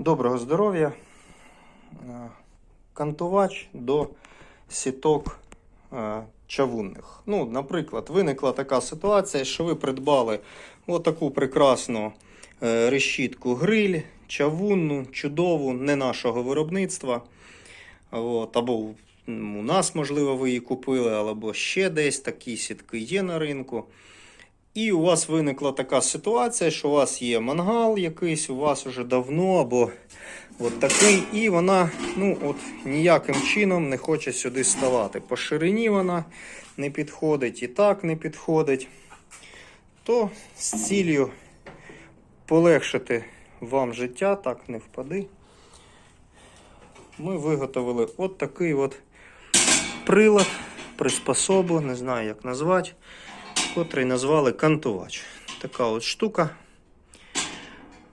Доброго здоров'я. Е, Кантувач до сіток е, чавунних. Ну, наприклад, виникла така ситуація, що ви придбали отаку прекрасну е, решітку гриль, чавунну, чудову, не нашого виробництва. От, або у нас, можливо, ви її купили, або ще десь такі сітки є на ринку. І у вас виникла така ситуація, що у вас є мангал якийсь, у вас уже давно, або от такий, і вона ну, от, ніяким чином не хоче сюди ставати. По ширині вона не підходить, і так не підходить. То з цілею полегшити вам життя, так не впади. Ми виготовили от такий от прилад, приспособу, не знаю як назвати котрий назвали кантувач. Така от штука.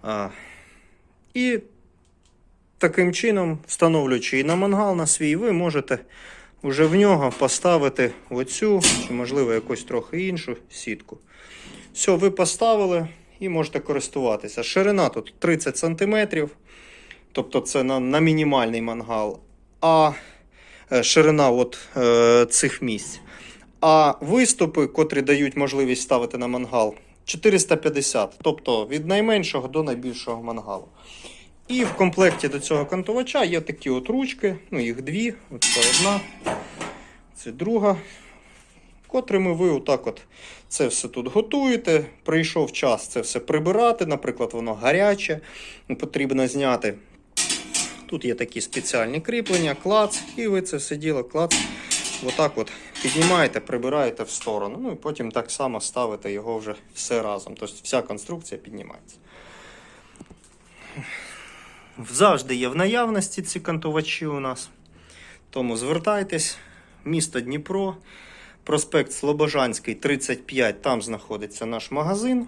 А, і таким чином, встановлюючи її на мангал на свій, ви можете вже в нього поставити оцю, чи, можливо, якусь трохи іншу сітку. Все, ви поставили і можете користуватися. Ширина тут 30 см, тобто це на, на мінімальний мангал. А е, ширина от, е, цих місць. А виступи, котрі дають можливість ставити на мангал, 450, тобто від найменшого до найбільшого мангалу. І в комплекті до цього кантувача є такі от ручки, ну їх дві, це одна, це друга, котрими ви отак от це все тут готуєте. Прийшов час це все прибирати, наприклад, воно гаряче, потрібно зняти. Тут є такі спеціальні кріплення, клац, і ви це все діло клац. Отак от піднімаєте, прибираєте в сторону. Ну і потім так само ставите його вже все разом. Тобто вся конструкція піднімається. Завжди є в наявності ці кантувачі у нас. Тому звертайтесь, місто Дніпро, проспект Слобожанський, 35, там знаходиться наш магазин.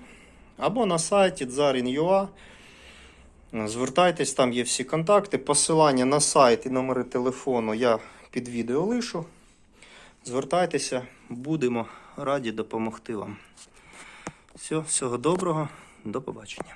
Або на сайті Zarin.ua. Звертайтесь, там є всі контакти. Посилання на сайт і номери телефону я під відео лишу. Звертайтеся, будемо раді допомогти вам. Все, всього доброго, до побачення.